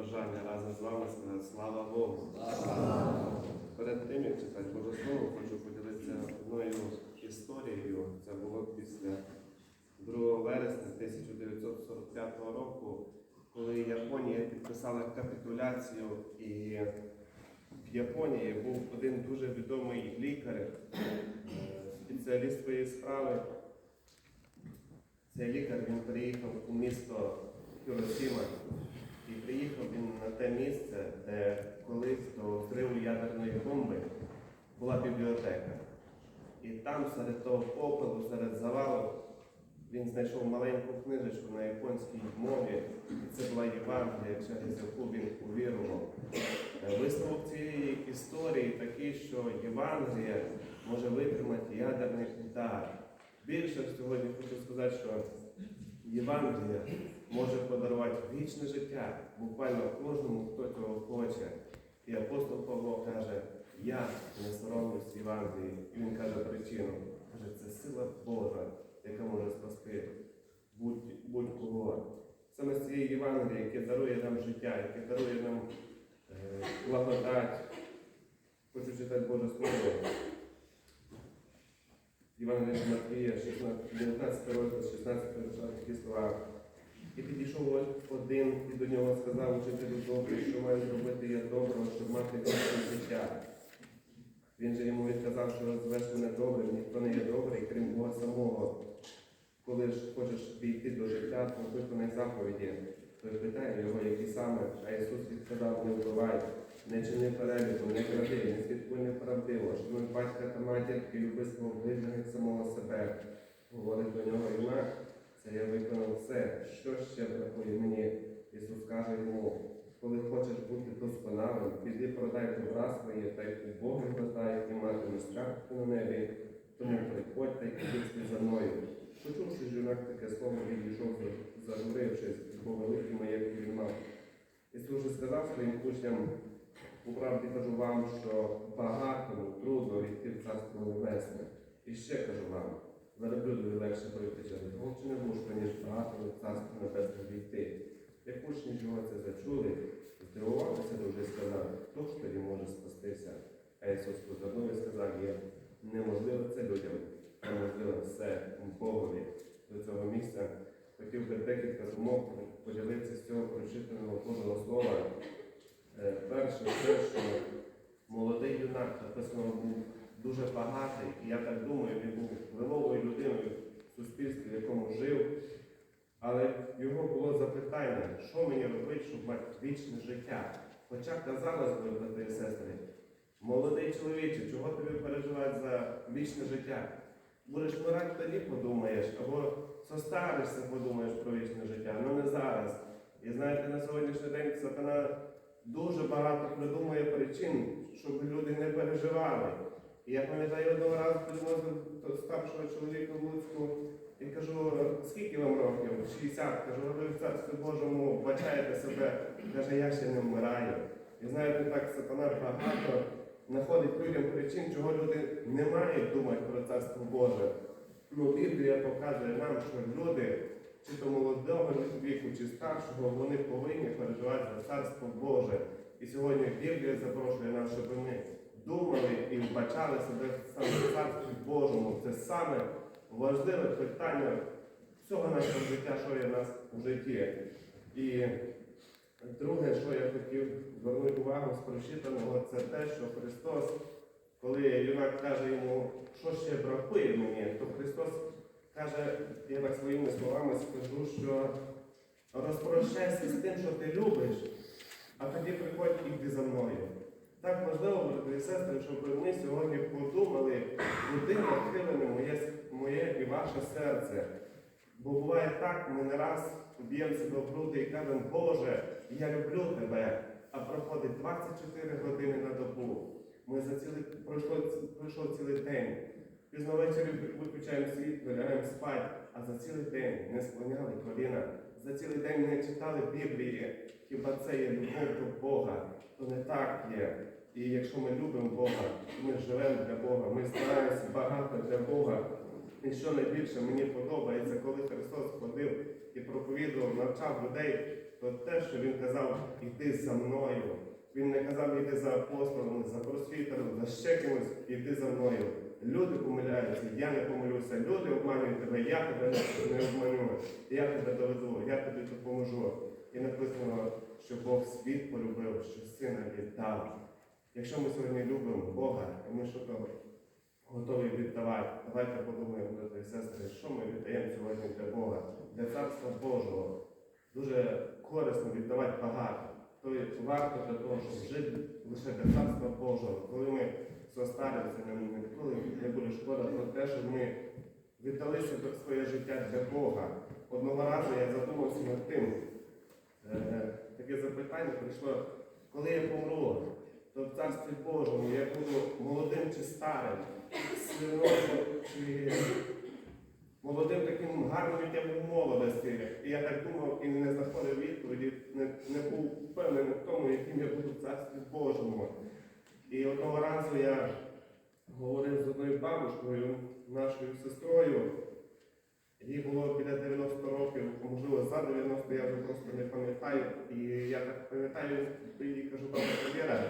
бажання разом з вами сказати слава Богу. Перед тим, як читати Боже Слово, хочу поділитися одною історією. Це було після 2 вересня 1945 року, коли Японія підписала капітуляцію, і в Японії був один дуже відомий лікар, е, спеціаліст своєї справи. Цей лікар він приїхав у місто Хіросіма і приїхав він на те місце, де колись до взриву ядерної бомби була бібліотека. І там серед того попелу, серед завалу, він знайшов маленьку книжечку на японській мові. І це була Євангелія, через яку він увірував. Е, Висновок цієї історії такий, що Євангелія може витримати ядерний удар. Більше сьогодні хочу сказати, що Євангелія може подарувати вічне життя буквально кожному, хто цього хоче. І апостол Павло каже, я не соромлюсь Євангелії. І він каже причину. Каже, це сила Божа, яка може спасти будь- будь-кого. Саме з цієї Євангелії, яке дарує нам життя, яке дарує нам е, благодать. Хочу читати Боже Слово. Євангелія від Матвія, 16, 19 розділ, 16 верша, такі слова. І підійшов один і до нього сказав, учителю добрий, що маю зробити я доброго, щоб мати вічне життя. Він же йому відказав, що розвеш мене добрим, ніхто не є добрий, крім Бога самого. Коли ж хочеш війти до життя, то виконай заповіді. Той питає його, які саме, а Ісус відказав, не вбивай, не чини переліку, не кради, не слідкуй неправдиво, шануй батька та матір і люби свого самого себе. Говорить до нього юнак, це я виконав все. Що ще бракує мені? Ісус каже йому, коли хочеш бути досконалим, піди продай добра своє, та й у Бога воздай, і матимеш скарбку на небі. Тому приходь та й піди за мною. Почувши юнак таке слово, відійшов, загорившись, бо великий маєток він мав. Ісус же сказав своїм учням, у правді кажу вам, що багатому трудно війти в Царство Небесне. І ще кажу вам, верблюдові легше пройти через голчине вушко, ніж багатому в Царство Небесне війти. Як учні його це зачули, здивувалися дуже і сказали, хто ж тоді може спастися? А Ісус позирнув і сказав їм, неможливо це людям, а можливо все Богові. До цього місця хотів би декілька думок поділитися з цього прочитаного Божого Слова. Е, Перше, молодий юнак написано був дуже багатий, і я так думаю, він був впливовою людиною в суспільстві, в якому жив. Але його було запитання, що мені робити, щоб мати вічне життя. Хоча казалось би, брати і сестри, молодий чоловіче, чого тобі переживати за вічне життя? Будеш вмирати тоді подумаєш, або состаришся, подумаєш про вічне життя, але не зараз. І знаєте, на сьогоднішній день сатана дуже багато придумує причин, щоб люди не переживали. І я пам'ятаю одного разу підносив до старшого чоловіка в Луцьку і кажу, скільки вам років? 60. Кажу, ви царстві Божому бачаєте себе. Каже, я ще не вмираю. І знаєте, так сатана багато знаходить людям причин, чого люди не мають думати про царство Боже. Ну, Біблія показує нам, що люди, чи то молодого віку, чи старшого, вони повинні переживати за царство Боже. І сьогодні Біблія запрошує нас, щоб ми думали і вбачали себе саме в царстві Божому. Це саме важливе питання всього нашого життя, що є в нас у житті. І друге, що я хотів звернути увагу з прочитаного, це те, що Христос, коли юнак каже йому, що ще бракує мені, то Христос каже, я так своїми словами скажу, що розпрощайся з тим, що ти любиш, а тоді приходь і йди за мною. Так важливо, брати сестри, щоб ми сьогодні подумали, куди нахилене моє, моє і ваше серце. Бо буває так, ми не раз б'ємо себе в груди і кажемо, Боже, я люблю тебе, а проходить 24 години на добу. Ми за цілий пройшов цілий день. Пізно ввечері виключаємо світло, лягаємо спати, а за цілий день не склоняли коліна, за цілий день не читали Біблії. Хіба це є любов до Бога? То не так є. І якщо ми любимо Бога, ми живемо для Бога, ми стараємося багато для Бога. І що найбільше мені подобається, коли Христос ходив і проповідував, навчав людей, то те, що він казав, іди за мною. Він не казав іди за апостолом, за просвітером, за ще кимось, іди за мною. Люди помиляються, я не помилюся. Люди обманюють тебе, я тебе не, обманю. Я тебе доведу, я тобі допоможу. І написано, що Бог світ полюбив, що сина віддав. Якщо ми сьогодні любимо Бога, і ми що то готові віддавати, давайте подумаємо, брати і сестри, що ми віддаємо сьогодні для Бога, для Царства Божого. Дуже корисно віддавати багато. Тобто варто для того, щоб жити лише для Царства Божого. Коли ми состаримося, нам ніколи не буде шкода про те, що ми віддали себе своє життя для Бога. Одного разу я задумався над тим. Е, таке запитання прийшло, коли я помру, то в Царстві Божому я буду молодим чи старим, синочком чи молодим таким гарним життям в молодості. І я так думав і не знаходив відповіді, не, був впевнений в тому, яким я буду в Царстві Божому. І одного разу я говорив з одною бабушкою, нашою сестрою. Їй було біля 90 років, можливо, за 90, я вже просто не пам'ятаю. І я так пам'ятаю, то їй кажу, бабушка Віра,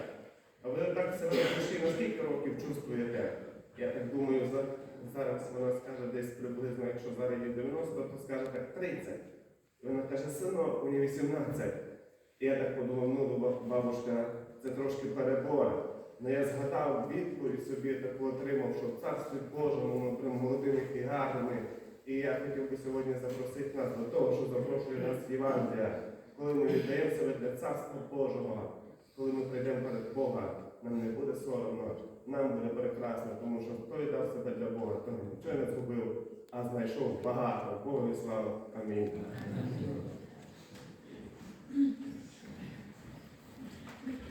а ви так себе душі на скільки років чувствуєте? Я так думаю, за- зараз вона скаже десь приблизно, якщо зараз їй 90, то скаже так 30. І вона каже, синок, мені 18. І я так подумав, ну, баб- бабушка, це трошки перебор. Ну я згадав відповідь собі таку отримав, що в царстві Божому ми молодими і гарними. І я хотів би сьогодні запросити нас до того, що запрошує нас Євангелія. Коли ми віддаємо себе для царства Божого, коли ми прийдемо перед Бога, нам не буде соромно, нам буде прекрасно, тому що хто віддав себе для Бога, то нічого не згубив, а знайшов багато. Богу слава. Амінь.